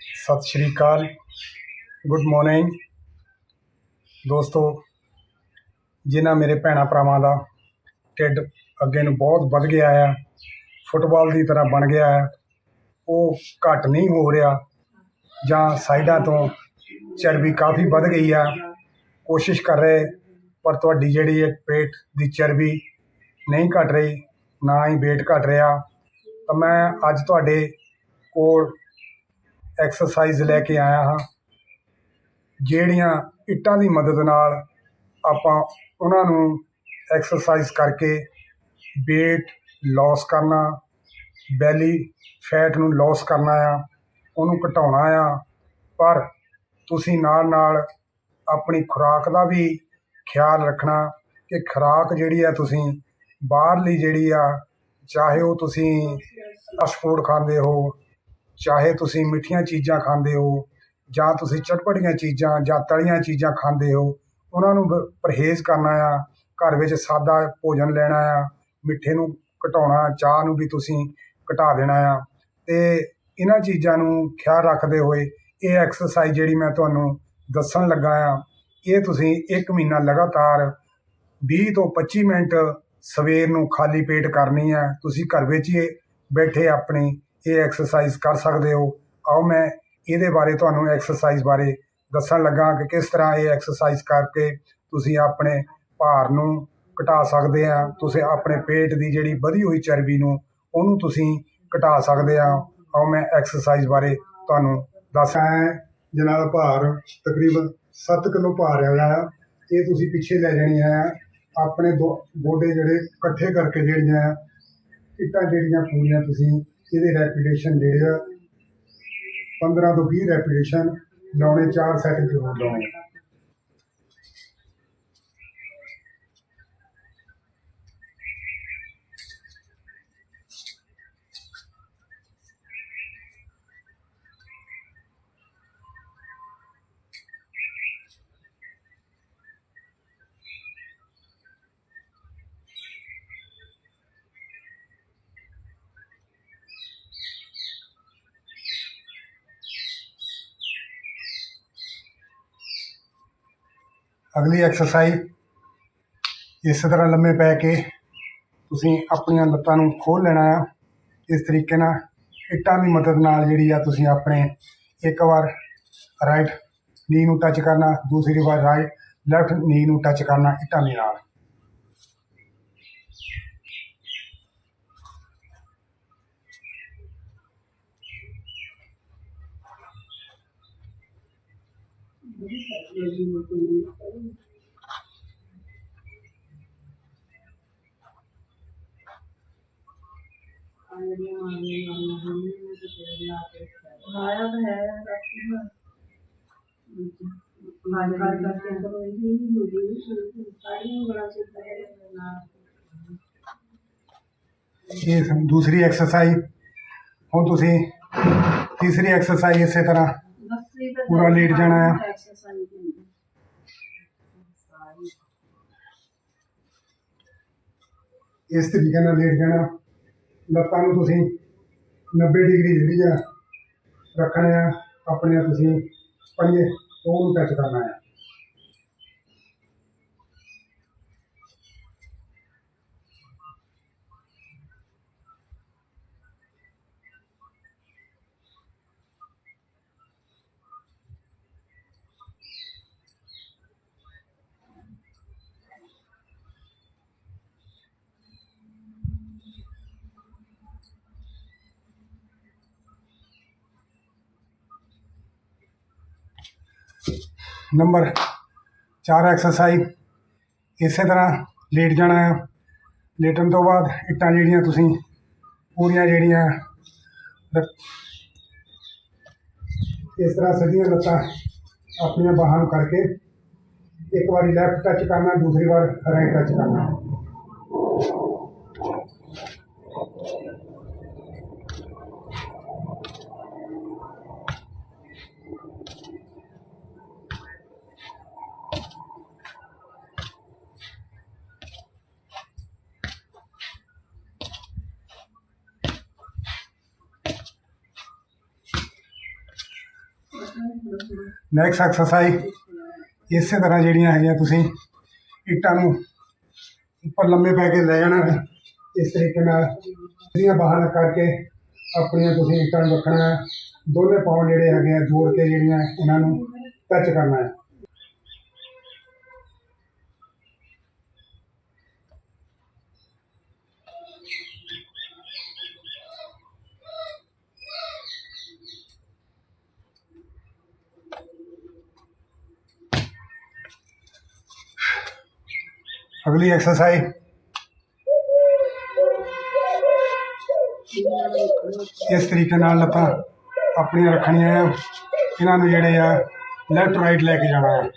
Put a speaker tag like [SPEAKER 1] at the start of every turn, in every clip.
[SPEAKER 1] ਸਤਿ ਸ਼੍ਰੀ ਅਕਾਲ। Good morning ਦੋਸਤੋ, ਜਿਨ੍ਹਾਂ ਮੇਰੇ ਭੈਣਾਂ ਭਰਾਵਾਂ ਦਾ ਢਿੱਡ ਅੱਗੇ ਨੂੰ ਬਹੁਤ ਵੱਧ ਗਿਆ ਆ, ਫੁੱਟਬਾਲ ਦੀ ਤਰ੍ਹਾਂ ਬਣ ਗਿਆ ਹੈ ਉਹ ਘੱਟ ਨਹੀਂ ਹੋ ਰਿਹਾ ਜਾਂ ਸਾਈਡਾਂ ਤੋਂ ਚਰਬੀ ਕਾਫੀ ਵੱਧ ਗਈ ਆ। ਕੋਸ਼ਿਸ਼ ਕਰ ਰਹੇ, ਪਰ ਤੁਹਾਡੀ ਜਿਹੜੀ ਹੈ ਪੇਟ ਦੀ ਚਰਬੀ ਨਹੀਂ ਘਟ ਰਹੀ, ਨਾ ਹੀ weight ਘਟ ਰਿਹਾ। ਤਾਂ ਮੈਂ ਅੱਜ ਤੁਹਾਡੇ ਕੋਲ ਐਕਸਰਸਾਈਜ਼ ਲੈ ਕੇ ਆਇਆ ਹਾਂ। ਜਿਹੜੀਆਂ ਇੱਟਾਂ ਦੀ ਮਦਦ ਨਾਲ ਆਪਾਂ ਉਹਨਾਂ ਨੂੰ ਐਕਸਰਸਾਈਜ਼ ਕਰਕੇ ਵੇਟ ਲਾਸ ਕਰਨਾ ਬੈਲੀ ਫੈਟ ਨੂੰ ਲਾਸ ਕਰਨਾ ਆ, ਉਹਨੂੰ ਘਟਾਉਣਾ ਆ। ਪਰ ਤੁਸੀਂ ਨਾਲ ਨਾਲ ਆਪਣੀ ਖੁਰਾਕ ਦਾ ਵੀ ਖਿਆਲ ਰੱਖਣਾ ਕਿ ਖੁਰਾਕ ਜਿਹੜੀ ਆ ਤੁਸੀਂ ਬਾਹਰਲੀ ਜਿਹੜੀ ਆ, ਚਾਹੇ ਉਹ ਤੁਸੀਂ ਫਾਸਟ ਫੂਡ ਖਾਂਦੇ ਹੋ ਚਾਹੇ ਤੁਸੀਂ ਮਿੱਠੀਆਂ ਚੀਜ਼ਾਂ ਖਾਂਦੇ ਹੋ, ਜਾਂ ਤੁਸੀਂ ਚਟਪਟੀਆਂ ਚੀਜ਼ਾਂ ਜਾਂ ਤਲੀਆਂ ਚੀਜ਼ਾਂ ਖਾਂਦੇ ਹੋ, ਉਹਨਾਂ ਨੂੰ ਬ- ਪਰਹੇਜ਼ ਕਰਨਾ ਆ, ਘਰ ਵਿੱਚ ਸਾਦਾ ਭੋਜਨ ਲੈਣਾ ਆ, ਮਿੱਠੇ ਨੂੰ ਘਟਾਉਣਾ, ਚਾਹ ਨੂੰ ਵੀ ਤੁਸੀਂ ਘਟਾ ਦੇਣਾ ਆ। ਅਤੇ ਇਹਨਾਂ ਚੀਜ਼ਾਂ ਨੂੰ ਖਿਆਲ ਰੱਖਦੇ ਹੋਏ ਇਹ ਐਕਸਰਸਾਈਜ਼ ਜਿਹੜੀ ਮੈਂ ਤੁਹਾਨੂੰ ਦੱਸਣ ਲੱਗਾ ਆ, ਇਹ ਤੁਸੀਂ ਇੱਕ ਮਹੀਨਾ ਲਗਾਤਾਰ 20 ਤੋਂ 25 ਮਿੰਟ ਸਵੇਰ ਨੂੰ ਖਾਲੀ ਪੇਟ ਕਰਨੀ ਹੈ ਤੁਸੀਂ ਘਰ ਵਿੱਚ ਹੀ ਬੈਠੇ ਆਪਣੀ ਇਹ ਐਕਸਰਸਾਈਜ਼ ਕਰ ਸਕਦੇ ਹੋ। ਆਓ ਮੈਂ ਇਹਦੇ ਬਾਰੇ ਤੁਹਾਨੂੰ ਐਕਸਰਸਾਈਜ਼ ਬਾਰੇ ਦੱਸਣ ਲੱਗਾ ਕਿ ਕਿਸ ਤਰ੍ਹਾਂ ਇਹ ਐਕਸਰਸਾਈਜ਼ ਕਰਕੇ ਤੁਸੀਂ ਆਪਣੇ ਭਾਰ ਨੂੰ ਘਟਾ ਸਕਦੇ ਆ। ਤੁਸੀਂ ਆਪਣੇ ਪੇਟ ਦੀ ਜਿਹੜੀ ਵਧੀ ਹੋਈ ਚਰਬੀ ਨੂੰ, ਉਹਨੂੰ ਤੁਸੀਂ ਘਟਾ ਸਕਦੇ ਆ। ਆਓ ਮੈਂ ਐਕਸਰਸਾਈਜ਼ ਬਾਰੇ ਤੁਹਾਨੂੰ ਦੱਸਾਂ ਜਿਹਨਾਂ ਦਾ ਭਾਰ ਤਕਰੀਬਨ 7 ਕਿਲੋ ਭਾਰ ਹੈਗਾ ਆ ਇਹ ਤੁਸੀਂ ਪਿੱਛੇ ਲੈ ਜਾਣੀ ਆ। ਆਪਣੇ ਦੋ ਗੋਡੇ ਜਿਹੜੇ ਇਕੱਠੇ ਕਰਕੇ ਜਿਹੜੀਆਂ ਇੱਟਾਂ ਜਿਹੜੀਆਂ ਪੂਰੀਆਂ ਤੁਸੀਂ ਇਹਦੇ ਰੈਪੀਟੇਸ਼ਨ ਜਿਹੜੇ ਆ 15 ਤੋਂ 20 ਰੈਪੀਟੇਸ਼ਨ ਲਾਉਣੇ 4 ਸੈਟ ਜ਼ਰੂਰ ਲਾਉਣੇ। ਅਗਲੀ ਐਕਸਰਸਾਈਜ਼ ਇਸ ਤਰ੍ਹਾਂ ਲੰਮੇ ਪੈ ਕੇ ਤੁਸੀਂ ਆਪਣੀਆਂ ਲੱਤਾਂ ਨੂੰ ਖੋਲ ਲੈਣਾ ਆ। ਇਸ ਤਰੀਕੇ ਨਾਲ ਇੱਟਾਂ ਦੀ ਮਦਦ ਨਾਲ ਜਿਹੜੀ ਆ ਤੁਸੀਂ ਆਪਣੇ ਇੱਕ ਵਾਰ ਰਾਈਟ ਨੀ ਨੂੰ ਟੱਚ ਕਰਨਾ, ਦੂਸਰੀ ਵਾਰ ਰਾਈਟ ਲੈਫਟ ਨੀ ਨੂੰ ਟੱਚ ਕਰਨਾ ਇੱਟਾਂ ਦੇ ਨਾਲ
[SPEAKER 2] ਆਇਆ ਤਾਂ ਹੈ ਰਾਤੀ ਨਾ ਮਾਨ ਕਰ ਕਰਕੇ ਅੰਦਰ ਹੋਈ ਨਹੀਂ ਹੋਈ ਸਾਰੀ ਬੜਾ ਚਿੰਤਾ ਹੈ ਨਾ
[SPEAKER 1] ਇਹ ਸੰ- ਦੂਸਰੀ ਐਕਸਰਸਾਈਜ਼ ਹੁਣ ਤੁਸੀਂ ਤੀਸਰੀ ਐਕਸਰਸਾਈਜ਼ ਇਸੇ ਤਰ੍ਹਾਂ
[SPEAKER 2] ਨਸਰੀ ਦਾ
[SPEAKER 1] ਪੂਰਾ ਲੇਟ ਜਾਣਾ
[SPEAKER 2] ਸਾਰੀ
[SPEAKER 1] ਇਸ ਤਰੀਕੇ ਨਾਲ ਲੇਟ ਜਾਣਾ। ਲੱਤਾਂ ਨੂੰ ਤੁਸੀਂ 90 ਡਿਗਰੀ ਜਿਹੜੀ ਆ ਰੱਖਣਾ ਆ ਆਪਣੇ ਤੁਸੀਂ ਪੰਜੇ ਉਹਨੂੰ ਟੱਚ ਕਰਨਾ ਆ। Number 4 exercise. ਇਸੇ ਤਰ੍ਹਾਂ ਲੇਟ ਜਾਣਾ ਆ ਲੇਟਣ ਤੋਂ ਬਾਅਦ ਇੱਟਾਂ ਜਿਹੜੀਆਂ ਤੁਸੀਂ, ਪੂਰੀਆਂ ਜਿਹੜੀਆਂ ਇਸ ਤਰ੍ਹਾਂ ਸਿੱਧੀਆਂ ਲੱਤਾਂ ਆਪਣੀਆਂ ਬਾਹਾਂ ਨੂੰ ਕਰਕੇ ਇੱਕ ਵਾਰੀ ਲੈਫਟ ਟੱਚ ਕਰਨਾ, ਦੂਸਰੀ ਵਾਰ ਰਾਈਟ ਟੱਚ ਕਰਨਾ। ਨੈਕਸਟ ਐਕਸਰਸਾਈਜ਼ ਇਸੇ ਤਰ੍ਹਾਂ ਜਿਹੜੀਆਂ ਹੈਗੀਆਂ ਤੁਸੀਂ ਇੱਟਾਂ ਨੂੰ ਉੱਪਰ ਲੰਮੇ ਪੈ ਕੇ ਲੈ ਜਾਣਾ ਇਸ ਤਰੀਕੇ ਨਾਲ ਜਿਹੜੀਆਂ ਬਾਹਰ ਕਰਕੇ ਆਪਣੀਆਂ ਤੁਸੀਂ ਇੱਟਾਂ ਨੂੰ ਰੱਖਣਾ ਦੋਨੇ ਪਾਉ ਜਿਹੜੇ ਹੈਗੇ ਆ, ਜੋੜ ਕੇ ਜਿਹੜੀਆਂ ਇਹਨਾਂ ਨੂੰ ਟੱਚ ਕਰਨਾ ਹੈ। ਅਗਲੀ ਐਕਸਰਸਾਈਜ਼ ਇਸ ਤਰੀਕੇ ਨਾਲ ਲੱਤਾਂ ਆਪਣੀਆਂ ਰੱਖਣੀਆਂ ਆ। ਇਹਨਾਂ ਨੂੰ ਜਿਹੜੇ ਆ ਲੈਫਟ ਰਾਈਟ ਲੈ ਕੇ ਜਾਣਾ ਹੈ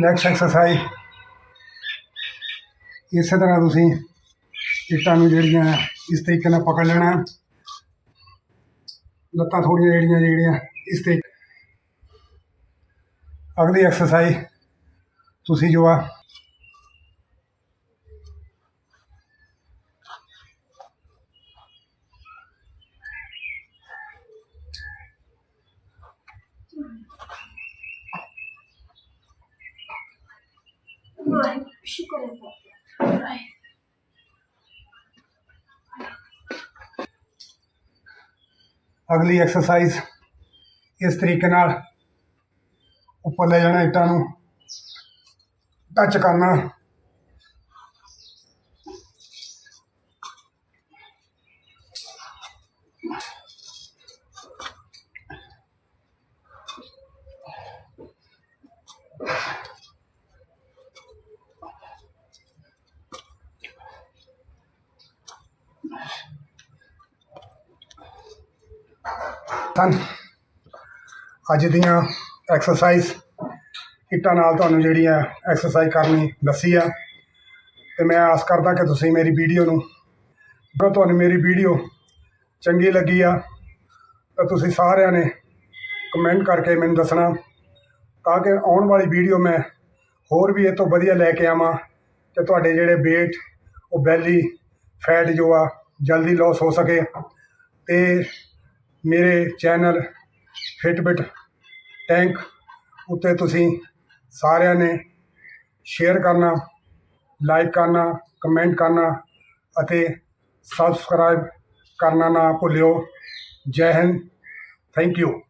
[SPEAKER 1] ਨੈਕਸਟ ਐਕਸਰਸਾਈਜ਼ ਇਸੇ ਤਰ੍ਹਾਂ ਤੁਸੀਂ ਇੱਟਾਂ ਨੂੰ ਜਿਹੜੀਆਂ ਇਸ ਤਰੀਕੇ ਨਾਲ ਪਕੜ ਲੈਣਾ ਲੱਤਾਂ ਥੋੜੀਆਂ ਜਿਹੜੀਆਂ ਜਿਹੜੀਆਂ ਇਸ ਤੇ ਅਗਲੀ ਐਕਸਰਸਾਈਜ਼ ਤੁਸੀਂ ਜੋ ਆ
[SPEAKER 2] Ai, chicoreta. Ai.
[SPEAKER 1] ਅਗਲੀ ਐਕਸਰਸਾਈਜ਼ ਇਸ ਤਰੀਕੇ ਨਾਲ ਉੱਪਰ ਲੈ ਜਾਣਾ ਇੱਟਾਂ ਨੂੰ ਟੱਚ ਕਰਨਾ ਧੰਨ। ਅੱਜ ਦੀਆਂ ਐਕਸਰਸਾਈਜ਼ ਕਿੱਟਾਂ ਨਾਲ ਤੁਹਾਨੂੰ ਜਿਹੜੀ ਆ ਐਕਸਰਸਾਈਜ਼ ਕਰਨੀ ਦੱਸੀ ਆ। ਤੇ ਮੈਂ ਆਸ ਕਰਦਾ ਕਿ ਤੁਸੀਂ ਮੇਰੀ ਵੀਡੀਓ ਨੂੰ ਜੋ ਤੁਹਾਨੂੰ ਮੇਰੀ ਵੀਡੀਓ ਚੰਗੀ ਲੱਗੀ ਆ, ਤਾਂ ਤੁਸੀਂ ਸਾਰਿਆਂ ਨੇ ਕਮੈਂਟ ਕਰਕੇ ਮੈਨੂੰ ਦੱਸਣਾ ਤਾਂ ਕਿ ਆਉਣ ਵਾਲੀ ਵੀਡੀਓ ਮੈਂ ਹੋਰ ਵੀ ਇਹ ਤੋਂ ਵਧੀਆ ਲੈ ਕੇ ਆਵਾਂ ਤੇ ਤੁਹਾਡੇ ਜਿਹੜੇ weight, ਉਹ ਬੈਲੀ ਫੈਟ ਜੋ ਆ, ਜਲਦੀ ਲਾਸ ਹੋ ਸਕੇ। ਤੇ ਮੇਰੇ ਚੈਨਲ ਫਿਟਬਿਟ ਟੈਂਕ ਉੱਤੇ ਤੁਸੀਂ ਸਾਰਿਆਂ ਨੇ ਸ਼ੇਅਰ ਕਰਨਾ, ਲਾਈਕ ਕਰਨਾ, ਕਮੈਂਟ ਕਰਨਾ ਅਤੇ ਸਬਸਕ੍ਰਾਈਬ ਕਰਨਾ ਨਾ ਭੁੱਲਿਓ। ਜੈ ਹਿੰਦ। Thank you.